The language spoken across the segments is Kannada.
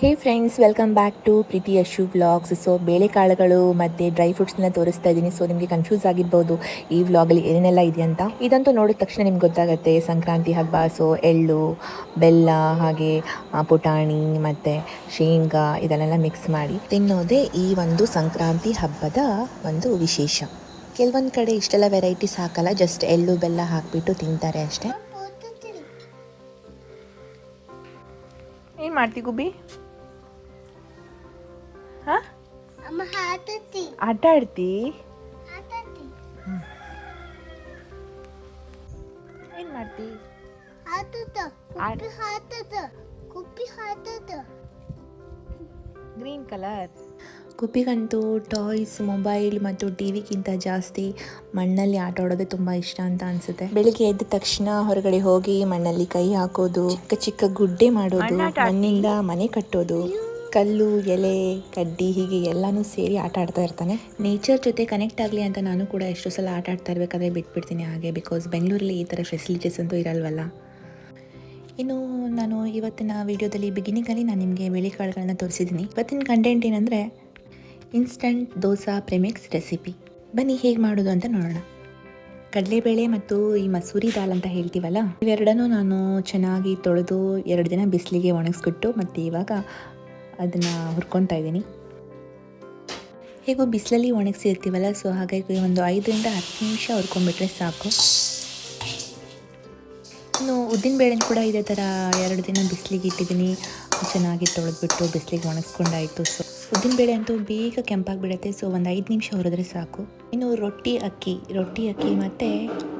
Hey friends welcome back to Preethi Yashu vlogs so ಬೇಳೆಕಾಳುಗಳು ಮತ್ತು ಡ್ರೈ ಫ್ರೂಟ್ಸ್ನ ತೋರಿಸ್ತಾ ಇದ್ದೀನಿ ಸೊ ನಿಮಗೆ ಕನ್ಫ್ಯೂಸ್ ಆಗಿರ್ಬೋದು ಈ ವ್ಲಾಗಲ್ಲಿ ಏನೇನೆಲ್ಲ ಇದೆ ಅಂತ. ಇದಂತೂ ನೋಡಿದ ತಕ್ಷಣ ನಿಮ್ಗೆ ಗೊತ್ತಾಗುತ್ತೆ. ಸಂಕ್ರಾಂತಿ ಹಬ್ಬ ಸೊ ಎಳ್ಳು ಬೆಲ್ಲ ಹಾಗೆ ಪುಟಾಣಿ ಮತ್ತು ಶೇಂಗಾ ಇದನ್ನೆಲ್ಲ ಮಿಕ್ಸ್ ಮಾಡಿ ತಿನ್ನೋದೇ ಈ ಒಂದು ಸಂಕ್ರಾಂತಿ ಹಬ್ಬದ ಒಂದು ವಿಶೇಷ. ಕೆಲವೊಂದು ಕಡೆ ಇಷ್ಟೆಲ್ಲ ವೆರೈಟೀಸ್ ಹಾಕಲ್ಲ. ಜಸ್ಟ್ ಎಳ್ಳು ಬೆಲ್ಲ ಹಾಕಿಬಿಟ್ಟು ತಿಂತಾರೆ ಅಷ್ಟೇ. ಏನು ಮಾಡ್ತಿ ಗುಬ್ಬಿ? ಆಟ ಆಡ್ತಿ? ಏನ್ ಏನು ಮಾಡ್ತಿ? Green colour. ಕುಪ್ಪಿಗಂತೂ ಟಾಯ್ಸ್ ಮೊಬೈಲ್ ಮತ್ತು ಟಿ ವಿಗಿಂತ ಜಾಸ್ತಿ ಮಣ್ಣಲ್ಲಿ ಆಟ ಆಡೋದು ತುಂಬ ಇಷ್ಟ ಅಂತ ಅನಿಸುತ್ತೆ. ಬೆಳಿಗ್ಗೆ ಎದ್ದ ತಕ್ಷಣ ಹೊರಗಡೆ ಹೋಗಿ ಮಣ್ಣಲ್ಲಿ ಕೈ ಹಾಕೋದು ಚಿಕ್ಕ ಚಿಕ್ಕ ಗುಡ್ಡೆ ಮಾಡೋದು ಮಣ್ಣಿಂದ ಮನೆ ಕಟ್ಟೋದು. ಕಲ್ಲು, ಎಲೆ, ಕಡ್ಡಿ ಹೀಗೆ ಎಲ್ಲನೂ ಸೇರಿ ಆಟ ಆಡ್ತಾ ಇರ್ತಾನೆ. ನೇಚರ್ ಜೊತೆ ಕನೆಕ್ಟ್ ಆಗಲಿ ಅಂತ ನಾನು ಕೂಡ ಎಷ್ಟೋ ಸಲ ಆಟ ಆಡ್ತಾ ಇರಬೇಕಾದ್ರೆ ಬಿಟ್ಬಿಡ್ತೀನಿ ಹಾಗೆ ಬಿಕಾಸ್ ಬೆಂಗಳೂರಲ್ಲಿ ಈ ಥರ ಫೆಸಿಲಿಟೀಸ್ ಅಂತೂ ಇರಲ್ವಲ್ಲ. ಇನ್ನು ನಾನು ಇವತ್ತಿನ ವಿಡಿಯೋದಲ್ಲಿ ಬಿಗಿನಿಂಗಲ್ಲಿ ನಾನು ನಿಮಗೆ ಬೇಳೆಕಾಳುಗಳನ್ನ ತೋರಿಸಿದ್ದೀನಿ. ಇವತ್ತಿನ ಕಂಟೆಂಟ್ ಏನಂದರೆ ಇನ್ಸ್ಟಂಟ್ ದೋಸಾ ಪ್ರೆಮಿಕ್ಸ್ ರೆಸಿಪಿ ಬನ್ನಿ ಹೇಗೆ ಮಾಡೋದು ಅಂತ ನೋಡೋಣ. ಕಡಲೆಬೇಳೆ ಮತ್ತು ಈ ಮಸೂರಿ ದಾಲ್ ಅಂತ ಹೇಳ್ತೀವಲ್ಲ, ಇವೆರಡನ್ನೂ ನಾನು ಚೆನ್ನಾಗಿ ತೊಳೆದು ಎರಡು ದಿನ ಬಿಸಿಲಿಗೆ ಒಣಗಿಸ್ಬಿಟ್ಟು, ಮತ್ತು ಇವಾಗ ಅದನ್ನು ಹುರ್ಕೊತಾ ಇದ್ದೀನಿ. ಹೇಗೋ ಬಿಸಿಲಲ್ಲಿ ಒಣಗಿಸಿರ್ತೀವಲ್ಲ, ಸೊ ಹಾಗಾಗಿ ಒಂದು ಐದರಿಂದ ಹತ್ತು ನಿಮಿಷ ಹುರ್ಕೊಂಡ್ಬಿಟ್ರೆ ಸಾಕು. ಇನ್ನು ಉದ್ದಿನ ಬೇಳೆನ ಕೂಡ ಇದೇ ಥರ ಎರಡು ದಿನ ಬಿಸಿಲಿಗೆ ಇಟ್ಟಿದ್ದೀನಿ. ಚೆನ್ನಾಗಿ ತೊಳೆದ್ಬಿಟ್ಟು ಬಿಸಿಲಿಗೆ ಒಣಗಿಸ್ಕೊಂಡಾಯಿತು. ಸೊ ಉದ್ದಿನ ಬೇಳೆ ಅಂತೂ ಬೇಗ ಕೆಂಪಾಗಿಬಿಡುತ್ತೆ, ಸೊ ಒಂದು ಐದು ನಿಮಿಷ ಹುರಿದ್ರೆ ಸಾಕು. ಇನ್ನು ರೊಟ್ಟಿ, ಅಕ್ಕಿ. ರೊಟ್ಟಿ, ಅಕ್ಕಿ ಮತ್ತು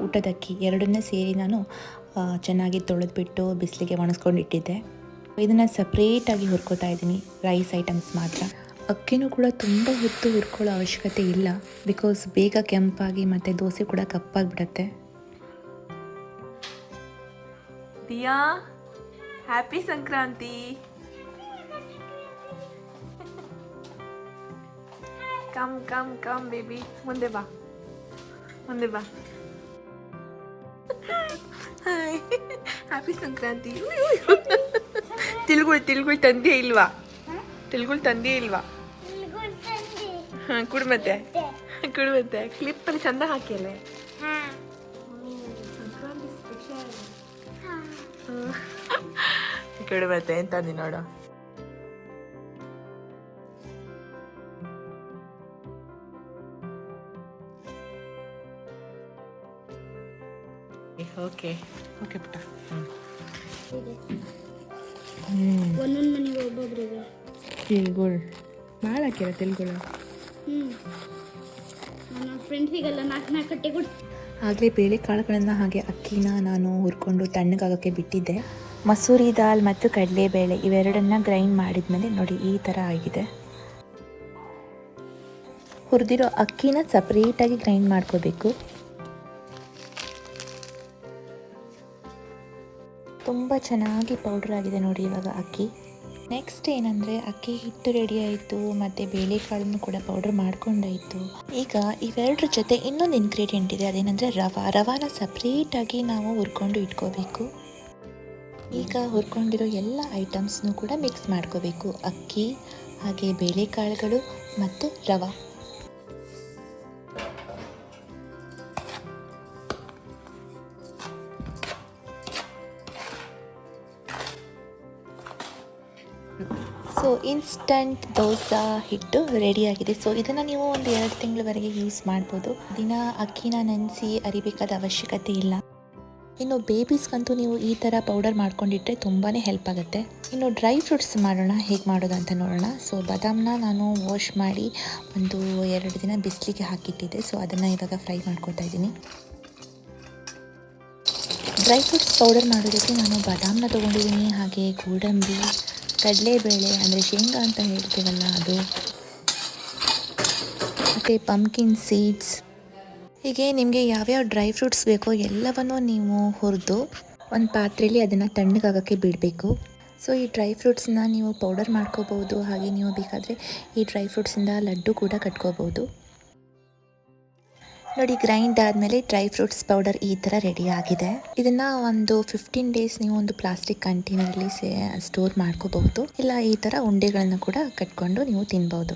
ಊಟದ ಅಕ್ಕಿ ಎರಡನ್ನ ಸೇರಿ ನಾನು ಚೆನ್ನಾಗಿ ತೊಳೆದ್ಬಿಟ್ಟು ಬಿಸಿಲಿಗೆ ಒಣಗಿಸ್ಕೊಂಡು ಇಟ್ಟಿದ್ದೆ ಇದನ್ನು ಸಪ್ರೇಟಾಗಿ ಹುರ್ಕೋತಾ ಇದ್ದೀನಿ ರೈಸ್ ಐಟಮ್ಸ್ ಮಾತ್ರ. ಅಕ್ಕಿನೂ ಕೂಡ ತುಂಬ ಹೊತ್ತು ಹುರ್ಕೊಳ್ಳೋ ಅವಶ್ಯಕತೆ ಇಲ್ಲ ಬಿಕಾಸ್ ಬೇಗ ಕೆಂಪಾಗಿ ಮತ್ತು ದೋಸೆ ಕೂಡ ಕಪ್ಪಾಗಿಬಿಡತ್ತೆ. Diya happy Sankranti. Come come come baby ಮುಂದೆ ಬಾ. ಮುಂದೆ ಬಾ. Hi happy Sankranti. ತಿಳ್ಗುಳ್ ತಿಳ್ಗುಳ್ ತಂದೆ ಇಲ್ವಾ? ತಿಳ್ಗುಳ್ ತಂದೆ ಇಲ್ವಾ? ಹಾಂ ಕುಡು ಮತ್ತೆ. ಕುಡು ಮತ್ತೆ. ಕ್ಲಿಪ್ಪಲ್ಲಿ ಚಂದ ಹಾಕಿಯಲ್ಲೇ? ಸಂಕ್ರಾಂತಿ ಸ್ಪೆಷಲ್ ಕಡೆ ಮತ್ತೆ ಎಂತ ನೋಡು. ಓಕೆ ಓಕೆ ಪುಟ್ಟ. ಹ್ಞೂ ಒಂದೊಂದು ಮನೆಗೆ ಕಾಳುಗಳನ್ನ ತಿಳ್ಗೊಳ್ ಭಾಳ ಹಾಕ್ಯಾರ ತಿಳ್ಗೊಳ ಹ್ಞೂ ನನ್ನ ಫ್ರೆಂಡ್ಸಿಗೆಲ್ಲ ನಾಲ್ಕು ನಾಲ್ಕು ಕಟ್ಟೆ ಕೊಡ್ತೀನಿ. ಆಗಲೇ ಬೇಳೆಕಾಳುಗಳನ್ನು ಹಾಗೆ ಅಕ್ಕಿನ ನಾನು ಹುರ್ಕೊಂಡು ತಣ್ಣಗಾಗೋಕ್ಕೆ ಬಿಟ್ಟಿದ್ದೆ. ಮಸೂರಿ ದಾಲ್ ಮತ್ತು ಕಡಲೆಬೇಳೆ ಇವೆರಡನ್ನ ಗ್ರೈಂಡ್ ಮಾಡಿದ್ಮೇಲೆ ನೋಡಿ ಈ ಥರ ಆಗಿದೆ. ಹುರಿದಿರೋ ಅಕ್ಕಿನ ಸಪ್ರೇಟಾಗಿ ಗ್ರೈಂಡ್ ಮಾಡ್ಕೋಬೇಕು. ತುಂಬ ಚೆನ್ನಾಗಿ ಪೌಡ್ರ್ ಆಗಿದೆ ನೋಡಿ ಇವಾಗ ಅಕ್ಕಿ. ನೆಕ್ಸ್ಟ್ ಏನಂದರೆ ಅಕ್ಕಿ ಹಿಟ್ಟು ರೆಡಿ ಆಯಿತು, ಮತ್ತು ಬೇಳೆಕಾಳನ್ನು ಕೂಡ ಪೌಡರ್ ಮಾಡ್ಕೊಂಡಾಯಿತು. ಈಗ ಇವೆರಡರ ಜೊತೆ ಇನ್ನೊಂದು ಇನ್ಗ್ರೀಡಿಯೆಂಟ್ ಇದೆ, ಅದೇನೆಂದರೆ ರವ. ರವಾನ ಸಪ್ರೇಟಾಗಿ ನಾವು ಹುರ್ಕೊಂಡು ಇಟ್ಕೋಬೇಕು. ಈಗ ಹುರ್ಕೊಂಡಿರೋ ಎಲ್ಲ ಐಟಮ್ಸ್ನು ಕೂಡ ಮಿಕ್ಸ್ ಮಾಡ್ಕೋಬೇಕು. ಅಕ್ಕಿ, ಹಾಗೆ ಬೇಳೆಕಾಳುಗಳು ಮತ್ತು ರವಾ. ಸೊ ಇನ್ಸ್ಟಂಟ್ ದೋಸೆ ಹಿಟ್ಟು ರೆಡಿಯಾಗಿದೆ ಸೊ ಇದನ್ನು ನೀವು ಒಂದು ಎರಡು ತಿಂಗಳವರೆಗೆ ಯೂಸ್ ಮಾಡ್ಬೋದು. ದಿನ ಅಕ್ಕಿನ ನೆನೆಸಿ ಅರಿಬೇಕಾದ ಅವಶ್ಯಕತೆ ಇಲ್ಲ. ಇನ್ನು ಬೇಬೀಸ್ಗಂತೂ ನೀವು ಈ ಥರ ಪೌಡರ್ ಮಾಡ್ಕೊಂಡಿಟ್ರೆ ತುಂಬಾ ಹೆಲ್ಪ್ ಆಗುತ್ತೆ. ಇನ್ನು ಡ್ರೈ ಫ್ರೂಟ್ಸ್ ಮಾಡೋಣ, ಹೇಗೆ ಮಾಡೋದು ಅಂತ ನೋಡೋಣ. ಸೊ ಬಾದಾಮನ್ನ ನಾನು ವಾಶ್ ಮಾಡಿ ಒಂದು ಎರಡು ದಿನ ಬಿಸಿಲಿಗೆ ಹಾಕಿಟ್ಟಿದ್ದೆ. ಸೊ ಅದನ್ನು ಇವಾಗ ಫ್ರೈ ಮಾಡ್ಕೊತಾ ಇದ್ದೀನಿ. ಡ್ರೈ ಫ್ರೂಟ್ಸ್ ಪೌಡರ್ ಮಾಡೋದಕ್ಕೆ ನಾನು ಬಾದಾಮನ್ನ ತೊಗೊಂಡಿದ್ದೀನಿ, ಹಾಗೆ ಗೋಡಂಬಿ ಕಡಲೆಬೇಳೆ ಅಂದರೆ ಶೇಂಗಾ ಅಂತ ಹೇಳ್ತೀವಲ್ಲ ಅದು. ಮತ್ತು ಪಂಪ್ಕಿನ್ ಸೀಡ್ಸ್ ಹೀಗೆ ನಿಮಗೆ ಯಾವ್ಯಾವ ಡ್ರೈ ಫ್ರೂಟ್ಸ್ ಬೇಕೋ ಎಲ್ಲವನ್ನು ನೀವು ಹುರಿದು ಒಂದು ಪಾತ್ರೆಯಲ್ಲಿ ಅದನ್ನು ತಣ್ಣಗಾಗೋಕ್ಕೆ ಬಿಡಬೇಕು. ಸೊ ಈ ಡ್ರೈ ಫ್ರೂಟ್ಸನ್ನ ನೀವು ಪೌಡರ್ ಮಾಡ್ಕೋಬೋದು ಹಾಗೆ ನೀವು ಬೇಕಾದರೆ ಈ ಡ್ರೈ ಫ್ರೂಟ್ಸಿಂದ ಲಡ್ಡು ಕೂಡ ಕಟ್ಕೋಬೋದು ನೋಡಿ ಗ್ರೈಂಡ್ ಆದ್ಮೇಲೆ ಡ್ರೈ ಫ್ರೂಟ್ಸ್ ಪೌಡರ್ ಈ ತರ ರೆಡಿ ಆಗಿದೆ. ಇದನ್ನ ಒಂದು ಫಿಫ್ಟೀನ್ ಡೇಸ್ ನೀವು ಒಂದು ಪ್ಲಾಸ್ಟಿಕ್ ಕಂಟೈನರ್ ಅಲ್ಲಿ ಸ್ಟೋರ್ ಮಾಡ್ಕೋಬಹುದು. ಇಲ್ಲ, ಈ ತರ ಉಂಡೆಗಳನ್ನ ಕೂಡ ಕಟ್ಕೊಂಡು ನೀವು ತಿನ್ಬಹುದು